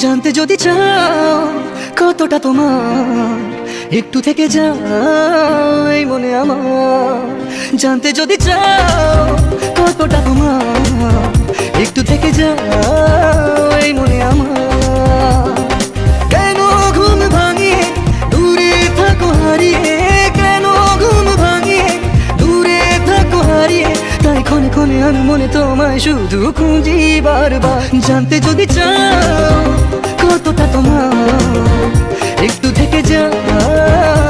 জানতে যদি চাও কতটা তোমার, একটু থেকে যাও এই মনে আমার। জানতে যদি চাও কতটা তোমার, একটু থেকে যাও এই মনে ক্ষণে মনে তোমায় শুধু খুঁজি বারবার। জানতে যদি চাও কতটা তোমার একটু থেকে যাও।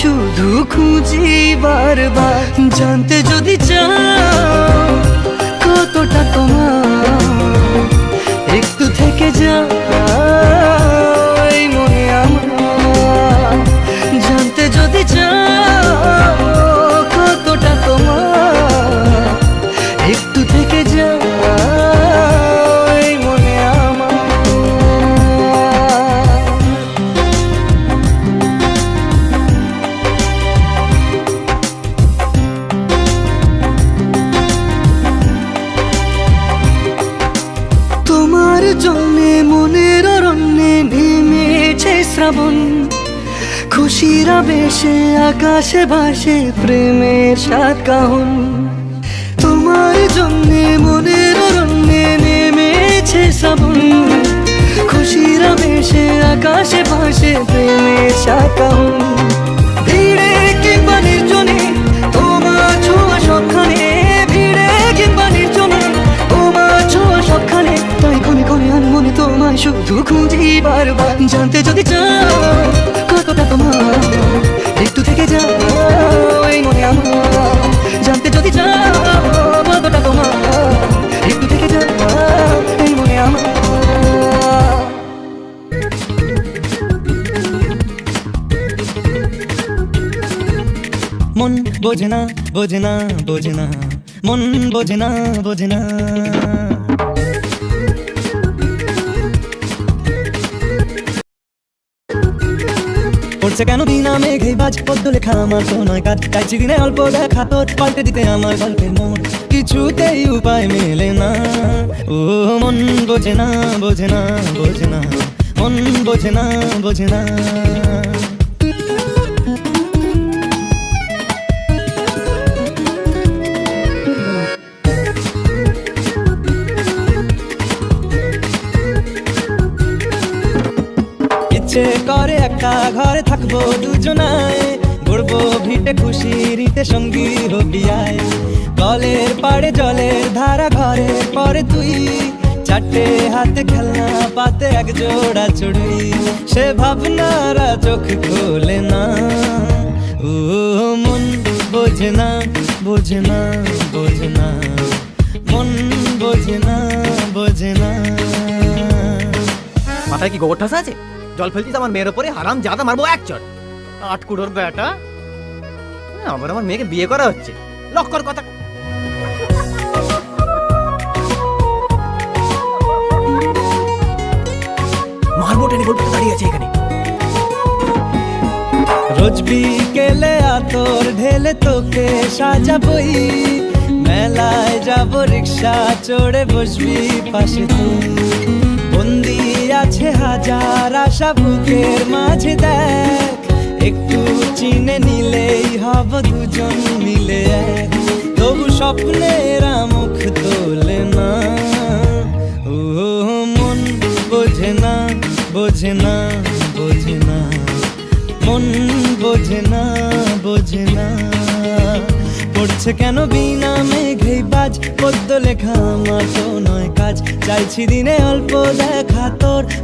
শুধু খুঁজি বারবার জানতে শ্রাবণ। খুশিরা বেশে আকাশে ভাসে প্রেমের সাত কাহন। তোমার জন্যে, মনের অরণ্যে নেমেছে শ্রাবণ। খুশিরা বেশে আকাশে ভাসে প্রেমের সাত কাহন। শুধু খুঁজি বারবার জানতে যদি চাও, কতটা তোমার একটু থেকে যাও, এই মনে আমার জানতে যদি চাও, কতটা তোমার একটু থেকে যাও, এই মনে আমার। মন বোঝে না বোঝে না বোঝে না। মন বোঝে না বোঝে না। পড়ছে কেন বিনা মেঘে বাজ? পদ্ম লেখা আমার তো কাজ। চাইছি দিনে অল্প দেখা তোর, পাল্টে দিতে আমার গল্পের মন কিছুতেই উপায় মেলে না। ও, মন বোঝে না বোঝে না বোঝে না। মন বোঝে না বোঝে না। ইচ্ছে করে একটা ঘরে থাকব দুজনায়। গড়বো ভিটে খুশি, রীতে সঙ্গী হবিয়ায় কলের পাড়ে জলের ধারা ঘরের পরে তুই। চারটে হাতে খেলনা, পাতে এক জোড়া চড়ুই। সে ভাবনারা চোখ খোলে না। ও, মন বোঝে না বোঝে না বোঝে না। মন বোঝে না বোঝে না। মাথায় কি গোবর ঠাসা আছে? জল ফেলতিস আমার মেয়ের ওপরে হারাম জাদা মারবো এক চট। আট কুড়োর বেটা। আবার আমার মেয়েকে বিয়ে করা হচ্ছে। লক্কর কথা। মারবো টেনে গল্প দাঁড়িয়ে আছে এখানে। রোজ বিকেলে আতর ঢেলে তোকে সাজাবই। মেলায় যাব, রিক্সা চড়ে বসবি পাশে তুই। আছে হাজার আশা বুকের মাঝে দেখ। একটু চিনে নিলেই হব দুজন মিলে তবু স্বপ্নেরা মুখ তোলে না। ও, মন বোঝে না বোঝে না বোঝে না। মন বোঝে না বোঝে না। পড়ছে কেন বিনা মেঘেই বাজ। পদ্য লেখা আমার তো নয় কাজ। চাইছি দিনে অল্প দেখা তোর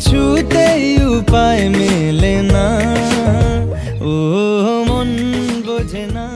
কিছুতেই উপায় মেলে না ও মন বোঝে না